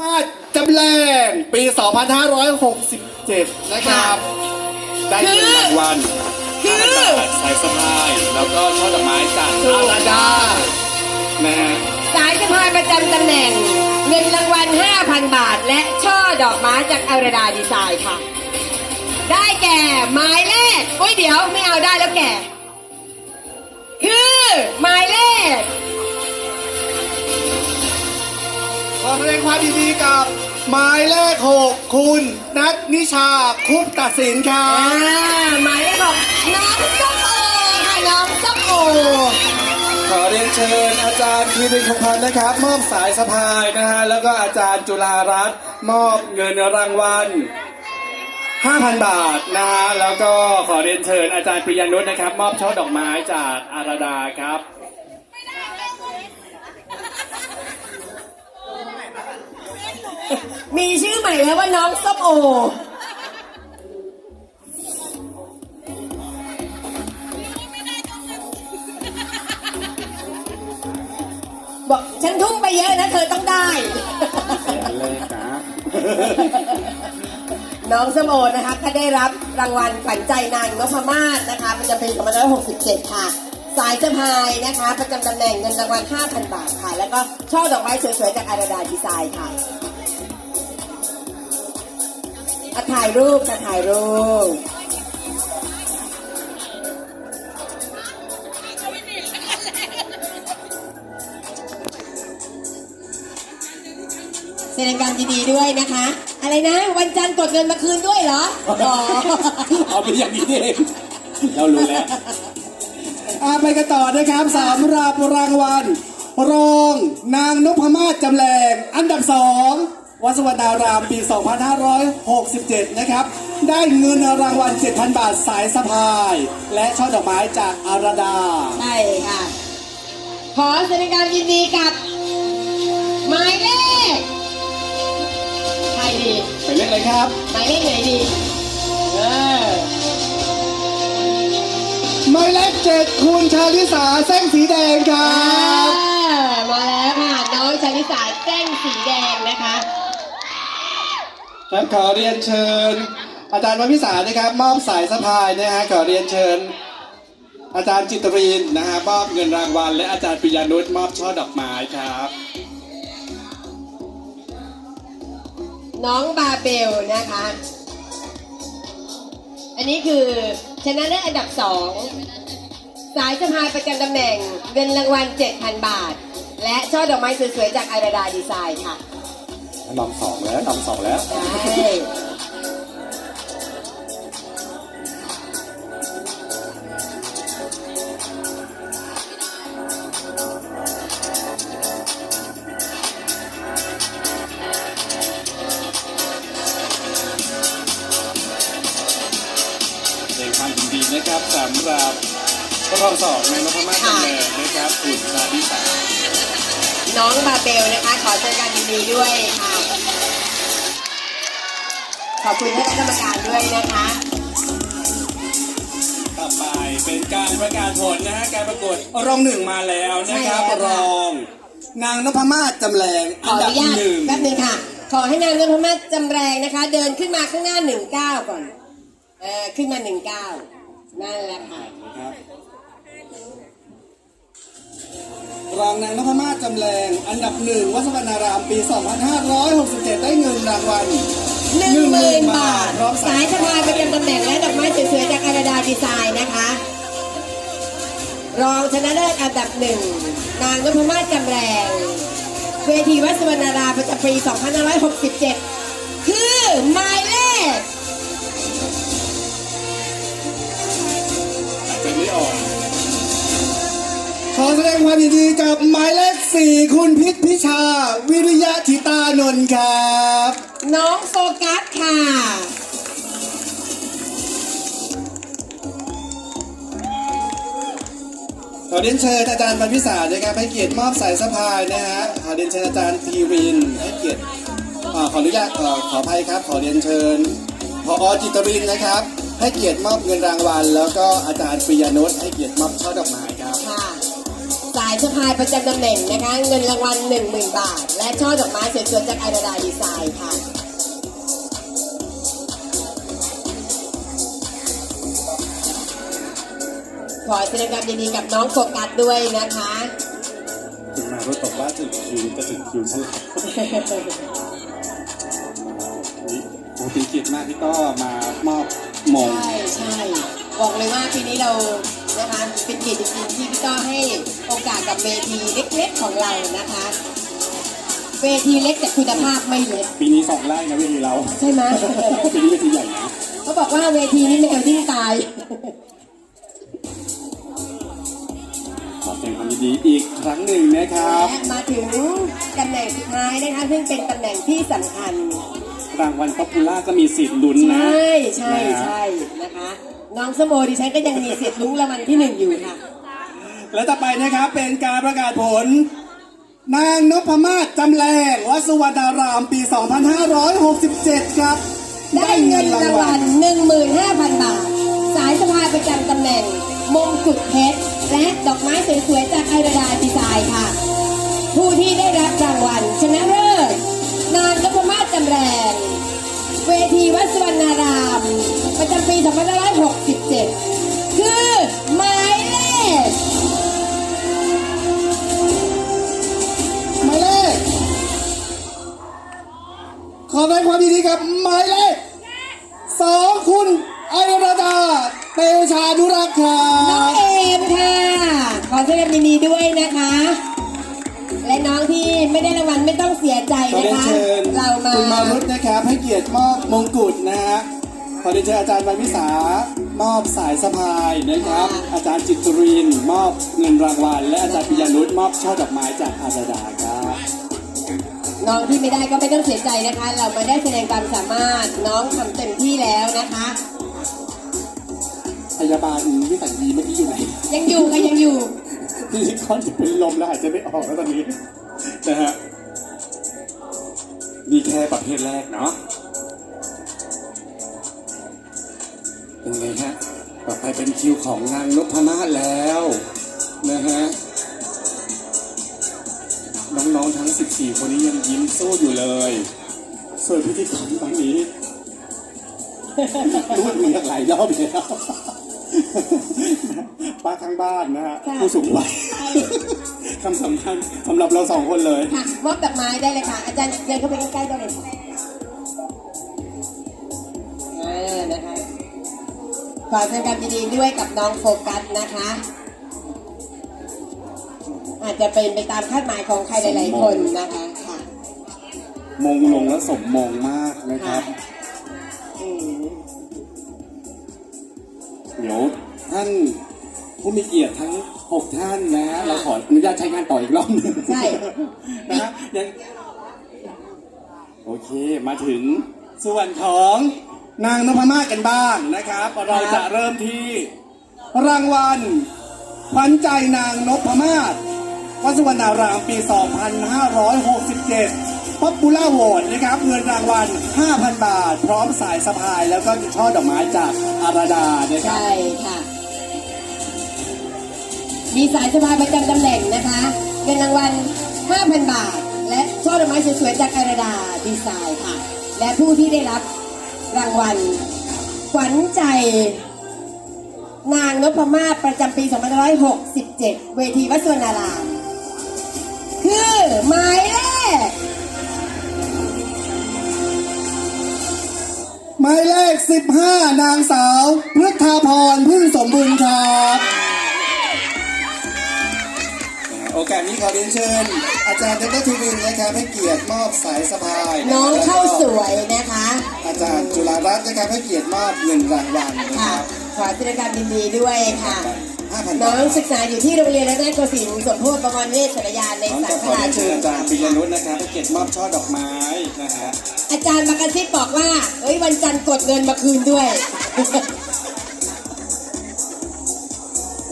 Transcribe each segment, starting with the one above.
มาจำแรงปี 2567 นะครับ ได้เงินรางวัลคือสายสะพาย แล้วก็ช่อดอกไม้จากอาราดานะฮะสายสะพายประจำตำแหน่ง เงินรางวัล 5,000 บาท และช่อดอกไม้จากอารดาดีไซน์ค่ะ ได้แก่หมายเลขโอ้ยเดี๋ยวไม่เอาได้แล้วแก่ คือหมายเลข ขอแสดงความยินดีกับหมายเลขหกคุณนัทนิชาคุปตัดสินครัอ่าบหมายเลขของน้องส้มโอค่ะน้องส้มโอขอเรียนเชิญอาจารย์คีรินคงพันธ์นะครับ มอบสายสะพายนะฮะแล้วก็อาจารย์จุฬารัตน์มอบเงินรางวัล 5,000 บาทนะฮะแล้วก็ขอเรียนเชิญอาจารย์ปริยานุชนะครับ มอบช่อดอกไม้จากอาราดาครับ มีชื่อใหม่แล้วว่าน้องส้มโอ บอกฉันทุ่มไปเยอะนะเธอต้องได้เลยครับ น้องส้มโอนะคะก็ได้รับรางวัลขวัญใจนางนพมาศนะคะประจำปี2567 ค่ะ สายสะพายนะคะ ประจำตำแหน่งเงินรางวัล 5,000 บาทค่ะ แล้วก็ช่อดอกไม้สวยๆจากอาราดาดีไซน์ค่ะ อะถ่ายรูปค่ะถ่ายรูปแสดงความยินดีด้วยนะคะ อะไรนะ วันจันทร์กดเงินมาคืนด้วยเหรออ๋อเอาเป็นอย่างนี้เองเรารู้แล้วอาไปกันต่อนะครับสำหรับรางวัล รอง นางนพมาศจำแรง อันดับสอง วัดสวรรณารามปี 2567 นะครับ ได้เงินรางวัล 7,000 บาทสายสะพาย และช่อดอกไม้จากอาราดา ใช่ค่ะ ขอแสดงความยินดีกับ หมายเลขใครดีไปเล่นเลยครับ หมายเลขไหนดี เออหมายเลขเจ็ดคุณชาลิสาเส้นสีแดงครัอ่าบมาแล้วค่ะ น้องชาลิสาแจ้งสีแดงนะคะ ครับขอเรียนเชิญ อาจารย์วันพิสารนะครับ มอบสายสะพายนะฮะขอเรียนเชิญ อาจารย์จิตรีนนะฮะมอบเงินรางวัล และอาจารย์ปิยานุชมอบช่อดอกไม้ครับ น้องบาเบลนะคะ อันนี้คือชนะเลิศอันดับสองสายสะพายประจำตำแหน่งเงินรางวัล 7,000 บาท และช่อดอกไม้สวยๆจากไอราดาดีไซน์ค่ะ นำสองแล้วนำสองแล้วใช่แสดงความยินดีนะครับสำหรับพระทองสองในนพมาศจำแรงนะครับคุณชาลิสา น้องบาเบลนะคะ ขอแสดงความยินดีด้วยค่ะ ขอบคุณท่านคณะกรรมการด้วยนะคะ ต่อไปเป็นการประกาศผลนะฮะการประกวดรองหนึ่งมาแล้วนะครับใช่แล้วรค่ะอง นางนพมาศจำแรงขออนุญาตหนึ่งแป๊บหนึงค่ะ ขอให้นางนพมาศจำแรงนะคะ เดินขึ้นมาข้างหน้าหนึ่งเก้าก่อน เออขึ้นมาหนึ่งเก้านั่นแหละค่ะ นะครับ รองนางนพมาศจำแรงอันดับหนึ่งวัดสวรรณารามปี 2567 ได้เงินรางวัลหนึ่งหมื่นบาท พร้อมสายสะพายประจำตำแหน่งและดอกไม้สวยๆจากอาราดาดีไซน์นะคะ รองชนะเลิศอันดับหนึ่งนางนพมาศจำแรง เวทีวัดสวรรณารามประจำปี 2567 คือหมายเลขเป็นไม่ออก อแสดงความยินดีกับหมายเลขสี่คุณพิษพิชา วิริยะธิตานนท์ครับ น้องโฟกัสค่ะ ขอเรียนเชิญอาจารย์บรรพิสารนะครับให้เกียรติมอบสายสะพายนะฮะขอเรียนเชิญอาจารย์ทีวินให้เกียรติอ่าขออนุญาตขอขออภัยครับ ขอเรียนเชิญพอจิตรินนะครับ ให้เกียรติมอบเงินรางวัล แล้วก็อาจารย์ปิยานุชให้เกียรติมอบช่อดอกไม้ครับ ค่ะ สายสะพายประจำตำแหน่งนะคะ เงินรางวัล10,000 บาท และช่อดอกไม้เสวยๆจากไอรดาดีไซน์ค่ะขอแสดงความยินดีกับน้องโฟกัสด้วยนะคะถึงมาก็ตกบ้าจะคิวจะถึงคิวเท่าไหร่ผมเป็นเกียรติมากที่ก็มามอบมงใช่ใช่บอกเลยว่าปีนี้เรา นะคะเป็นเกียรติจริงๆที่พี่ต้อให้โอกาสกับเวทีเล็กๆของเรานะคะ เวทีเล็กแต่คุณภาพไม่เล็กปีนี้สองไร่นะเวทีเราใช่ไหมปีนี้เวทีใหญ่นะเขาบอกว่าเวทีนี้แมวยิ่งตายขอแสดงความยินดีอีกครั้งหนึ่งนะครับและมาถึงตำแหน่งสุดท้ายนะคะซึ่งเป็นตำแหน่งที่สำคัญรางวัลป๊อปปูล่าก็มีสิทธิ์ลุ้นใชนะ่ใช่ใช่นะคะ น้องสโมดิฉันก็ยังมีสิทธิ์ลุ้นรางวัลที่หนึ่งอยู่ค่ะ และต่อไปนะครับเป็นการประกาศผล นางนพมาศจำแรงวัดสุวรรณารามปี 2567 ครับ ได้เงินรางวัล 15,000 บาท สายสะพายประจำตำแหน่ง มงกุฎเพชร และดอกไม้สวยๆจากไอราดาดีไซน์ค่ะ ผู้ที่ได้รับรางวัล ชนะเลิศนางนพมาศจำแรง เวทีวัดสวรรณาราม ประจำปี 2567 คือหมายเลขหมายเลข ขอแสดงความยินดีกับหมายเลขสองคุณไอราดาเตชานุรักษ์ครัน้องบเอมค่ะ ขอแสดงยินดีด้วยนะคะ และน้องที่ไม่ได้รางวัลไม่ต้องเสียใจขอนะเรียนคะ เชิญเรามา คุณมารุตนะครับให้เกียรติมอบมงกุฎนะฮะ ขอเรียนเชิญอาจารย์วันวิสามอบสายสะพายนะครับ อาจารย์จิตรรินทร์มอบเงินรางวัล และอาจารย์ปิยานุชมอบช่อดอกไม้จากอาจารย์ครับน้องที่ไม่ได้ก็ไม่ต้องเสียใจนะคะ เรามาได้แสดงความสามารถน้องทำเต็มที่แล้วนะคะ พยาบาลวิสัยดีเมื่อกี้อยู่ไหนยังอยู่ค่ะยังอยู่พี่ลิคอนจะเป็นลมแล้วหายใจไม่ออกแล้วตอนนี้นะฮะนี่แค่ประเภทแรกเนาะ เป็นไงฮะ ต่อไปเป็นคิวของนางนพมาศแล้วนะฮะ น้องๆทั้ง 14 คนนี้ยังยิ้มสู้อยู่เลยส่วนพิธีกรตอนนี้รู้ว่ามีหลายรอบแล้วป้าข้างบ้านนะฮะค่ะ ผู้สูงวัยคำสำคัญสำหรับเราสองคนเลย ค่ะมอบดอกไม้ได้เลยค่ะ อาจารย์เดินเข้าไปใกล้ๆได้เลยค่ะ ขอแสดงความยินดีด้วยกับน้องโฟกัสนะคะ อาจจะเป็นไปตามคาดหมายของใครหลาย ๆ คนนะคะค่ะมงลงแล้วสมมงมากนะครับอืมเดี๋ยวท่านผู้มีเกียรติทั้ง 6 ท่านนะฮะเราขออนุญาตใช้งานต่ออีกรอบหนึงใช่ นะฮะยังโอเคมาถึงส่วนของ นางนพมาศกันบ้างนะครับ เราจะเริ่มที่ รางวัลขวัญใจนางนพมาศวัดสุวรรณารามปี 2567ป๊อปปูล่าโหวตนะครับ เงินรางวัล 5,000 บาท พร้อมสายสะพาย แล้วก็ช่อดอกไม้จากอาราดานะครัใช่ค่ะ มีสายสะพายประจำตำแหน่งนะคะเงินรางวัล 5,000 บาท และช่อดอกไม้สวยๆจากอาราดาดีไซน์ค่ะ และผู้ที่ได้รับ รางวัล ขวัญใจ นางนพมาศประจำปี 2567 เวทีวัดสวนารามคือหมายเลขหมายเลข 15 นางสาวพฤทธาพรพึ่งสมบูรณ์ครับ โอกาสนี้ขอเรียนเชิญ อาจารย์ดรทูวินนะครับให้เกียรติมอบสายสะพายะครับน้องเข้าสแล้วก็วยนะคะ อาจารย์จุฬารัตน์นะครับให้เกียรติมอบเงินรางวัลนะคค่ะ รับขอแสดงความยินดีด้วยค่ะ5,000น้บาองทศึกษาอยู่ที่โรงเรียนรัตนโกสินทร์สมโพธิประมวลเวชสรยานในน้องสาจะยขพอระราเรียนชเชิญอาจารย์ปิยนุชนะครับให้เกียรติมอบช่อดอกไม้นะฮะอาจารย์มากระซิบบอกว่า เอ้ยวันจันทร์กดเงินมาคืนด้วย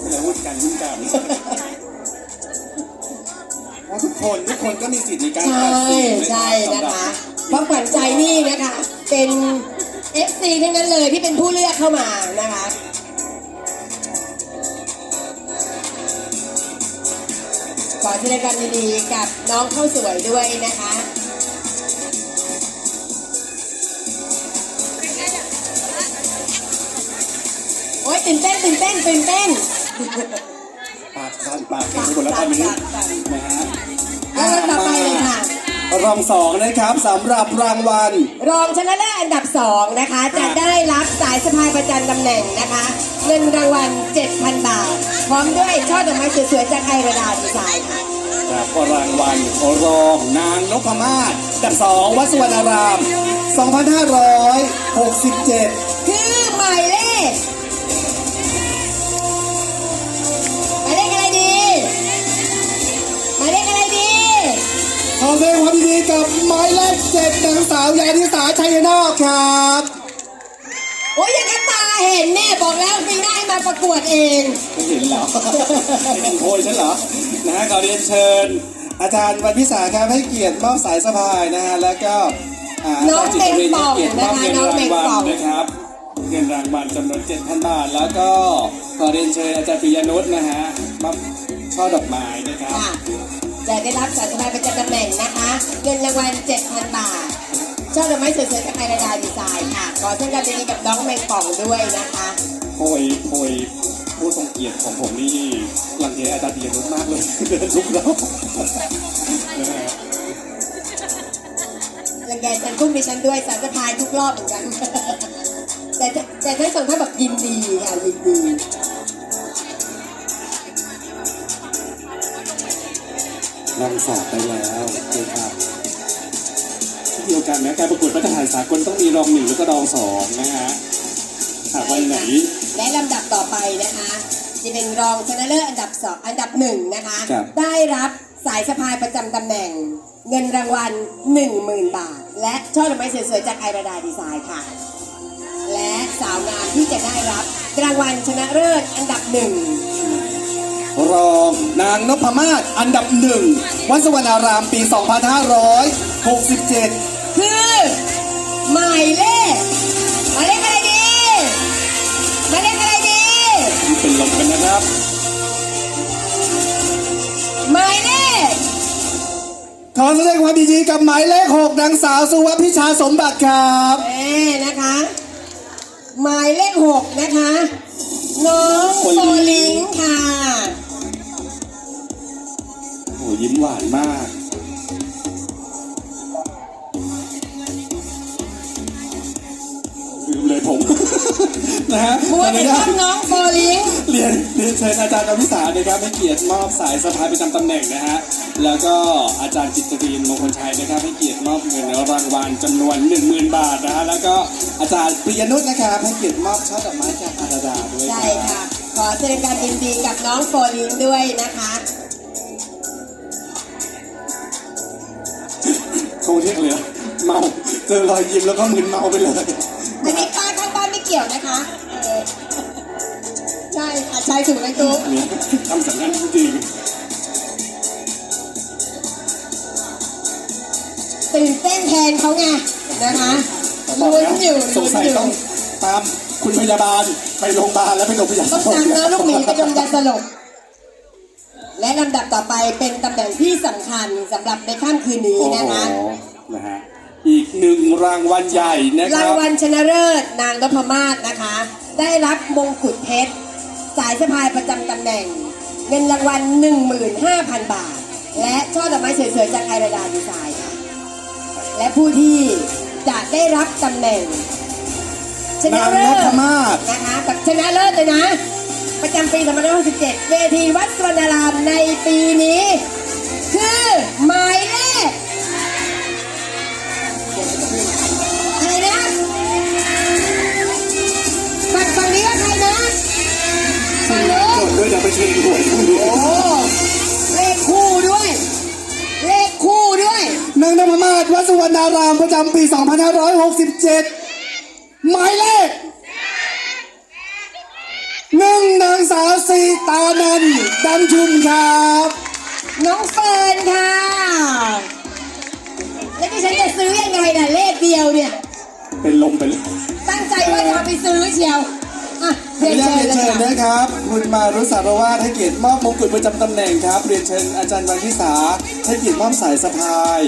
ไม่ได้หุ้นกันหุ้นกันเพราะทุก คนทุกคนก็มีสิทธิ์ในการใช่ตัดสินใช่สำหนะรับคะเพราะขวัญใจนี่นะคะ เป็น FC ทั้งนั้นเลยที่เป็นผู้เลือกเข้ามานะคะ ขอแสดงความยินดีกับน้องเข้าสวยด้วยนะคะ โอ้ยตื่นเต้นตื่นเต้นตื่นเต้น ปากสั่นปากแข็งไปหมดแล้วตอนนี้นะฮะ แล้วก็ต่อไปเลยค่ะ รองสองนะครับสำหรับรางวัล รองชนะเลิศอันดับ2นะคะ จะได้รับสายสะพายประจันตำแหน่งนะคะ เงินรางวัล 7,000 บาท พร้อมด้วยช่อดอกไม้สวยๆจากไอราดาดีไซน์ค่ะจากรางวัลรองนางนพมาศอันดับสองวัดสุวรรณาราม 2567 คือหมายเลข ขอแสดงความยินดีกับหมายเลขเจ็ดนางสาวยานิสาชัยนอกครับโอ้ยยังกระตาเห็นแน่บอกแล้วปีหน้าให้มาประกวดเองไม่เห็นเหรอเป็นโพยฉันเหรอนะฮะขอเรียนเชิญ อาจารย์วันพิสาครับให้เกียรติมอบสายสะพายนะฮะแล้วก็าน้องาจารย์จิตวิทย์เมงป่องให้เกียรติมอบเงินนะคะน้องรางเมงวัป่องลนะครับเงินรางวัลจำนวน7,000 บาท แล้วก็ขอเรียนเชิญอาจารย์ปิยนุชนะฮะมอบช่อดอกไม้นะครับค่ะ จะได้รับสายสะพายประจำตำแหน่งนะคะเงินรางวัล7,000 บาทช่อดอกไม้สวยๆจากไอราดาดีไซน์ค่ะขอแสดงความยินดีกับน้องแมงป่องด้วยนะคะโพยโพยผู้ทรงเกียรติของผมนี่รังเกียจอาจารย์ปิยนุชมากเลยเดินทุกรอบนะฮะรังแกฉันกุ้งดิฉันด้วยสายสะพายทุกรอบเหมือนกันแต่แต่ทั้งสองท่านแบบยินดีค่ะยินดี ลองสอบไปแล้วนะครับที่เดียวกันนะการประกวดมาตรฐานสากลต้องมีรองหนึ่งแล้วก็รองสองนะฮะหากวันไหนและลำดับต่อไปนะคะ จะเป็นรองชนะเลิศอันดับสองอันดับหนึ่งนะคะ ครับ ได้รับสายสะพายประจำตำแหน่ง เงินรางวัล 10,000 บาท และช่อดอกไม้สวยๆจากไอราดาดีไซน์ค่ะ และสาวงามที่จะได้รับรางวัลชนะเลิศอันดับหนึ่ง รองนางนพมาศอันดับหนึ่งวัดสวรรณารามปี 2567 คือหมายเลขหมายเลขอะไรดีหมายเลขอะไรดีเป็นลมกันนะครับหมายเลขขอแสดงความยินดีกับหมายเลขหกนางสาวสุวัพิชาสมบัติครับแม่นะคะ หมายเลขหกนะคะ น้องโฟลิงค่ะโอ้ ยิ้มหวานมากลืมเลยผม นะฮะมัวตอนแต่นี้ชอบน้องโฟลิงเรียนเรียนเชิญอาจารย์อภิสารนะครับให้เกียรติมอบสายสะพายประจำตำแหน่งนะฮะ แล้วก็อาจารย์จิตรีนมงคลชัยนะครับให้เกียรติมอบเงินรางวัลจำนวน 10,000 บาทนะฮะ แล้วก็อาจารย์ปริยนุชนะครับให้เกียรติมอบช่อดอกไม้จากอาราดาด้วยใช่ครัค่ะบขอแสดงความยินดีกับน้องโฟลิงด้วยนะคะ โชว์เรียกเลยอเมาเจอรอยยิ้มแล้วก็มึนเมาไปเลยอันนี้ป้าข้างบ้านไม่เกี่ยวนะคะ เออใช่ค่ะใช่ถูกไหมตุ๊กเนี่ยทำสัญญาณจริงตื่นเต้นแทนเขาไงนะคะๆลุ้นอยู่สลุ้นสัยอยู่ต้องตามคุณพยาบาลไปโรงพยาบาลแล้วไปโรงพยาบาลต้องนำน้อลูกหมีไปดมยาสลบ และลำดับต่อไปเป็นตำแหน่งที่สำคัญสำหรับในค่ำคืนนี้โอ้โหนะคะนะฮะอีกหนึ่งรางวัลใหญ่นะครารังบ วัลชนะเลิศนางนพมาศนะคะ ได้รับมงกุฎเพชรสายสะพายประจำตำแหน่ง เงินรางวัล 15,000 บาท และช่อดอกไม้สวยๆจากไอราดาดีไซน์ค่ะและผู้ที่จะได้รับตำแหน่งชนะเลินางนศพมาศ นะคะแบบชนะเลิศเลยนะประจำปี2567 เวทีวัดสวนารามในปีนี้ คือหมายเลขอะไรนะฝั่งฝั่งนี้ว่าใครนะฝั่งนู้น ด้วยนะไปเชิญหวยพรุ่งนี้โอ้เลขคู่ด้วย เลขคู่ด้วย นางนพมาศวัดสุวรรณารามประจำปี 2567 หมายเลขหนึ่งนางสาวสีตานันท์ดันชุมครับ น้องเฟิร์นค่ะ แล้วดิฉันจะซื้อยังไงน่ะเลขเดียวเนี่ย เป็นลมไปเลยตั้งใจว่าจะเอาไปซื้อเชียวอะขอเรีอยนนุญาตเชิเรีญยนเลยเชิญค่ะนะครับ คุณมารุสารวาทให้เกียรติมอบมงกุฎประจำตำแหน่งครับ เรียนเชิญอาจารย์วันพิสาให้เกียรติมอบสายสะพาย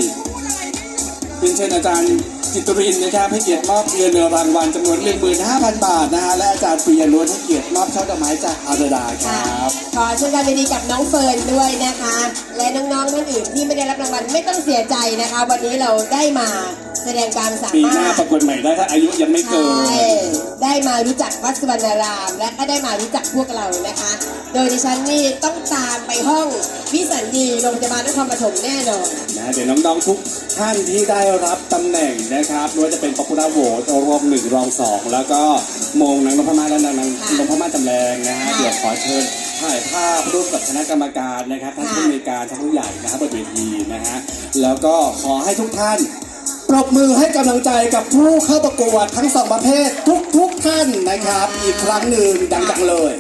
เรียนเชิญอาจารย์ จิตรินนะครับให้เกียรติมอบเงินรางวัลจำนวน15,000 บาทนะฮะและอาจารย์ปียนุชให้เกียรติมอบช่อดอกไม้จากอารดาครับขอชื่นชมยินดีกับน้องเฟิร์นด้วยนะคะ และน้องๆท่านอื่นที่ไม่ได้รับรางวัลไม่ต้องเสียใจนะคะ วันนี้เราได้มา แสดงความสาปีมาหน้ารถ ประกวดใหม่ได้ถ้าอายุยังไม่เกิน ใช่ได้มารู้จักวัดสุวรรณาราม และก็ได้มารู้จักพวกเรานะคะ โดยดิฉันนี่ต้องตามไปห้องวิสัญญีโรงพยาบาลนครปฐมแน่นอน นะเดี๋ยวน้องๆทุกท่านที่ได้รับตำแหน่งนะครับไม่ว่าจะเป็นป๊อปปูล่าโหวตรองหนึ่งรองสองแล้วก็มงนางนพมาศและนางนางค่ะนพมาศจำแรงนะฮะค่ะเดี๋ยวขอเชิญถ่ายภาพร่วมกับคณะกรรมการนะครับท่านค่ะ ผู้ในวยการท่านผู้ใหญ่นะครับบนเวทีนะฮะแล้วก็ขอให้ทุกท่าน ปรบมือให้กำลังใจกับผู้เข้าประกวดทั้งสองประเภททุกๆท่านนะครับ อีกครั้งหนึ่งดังๆเลย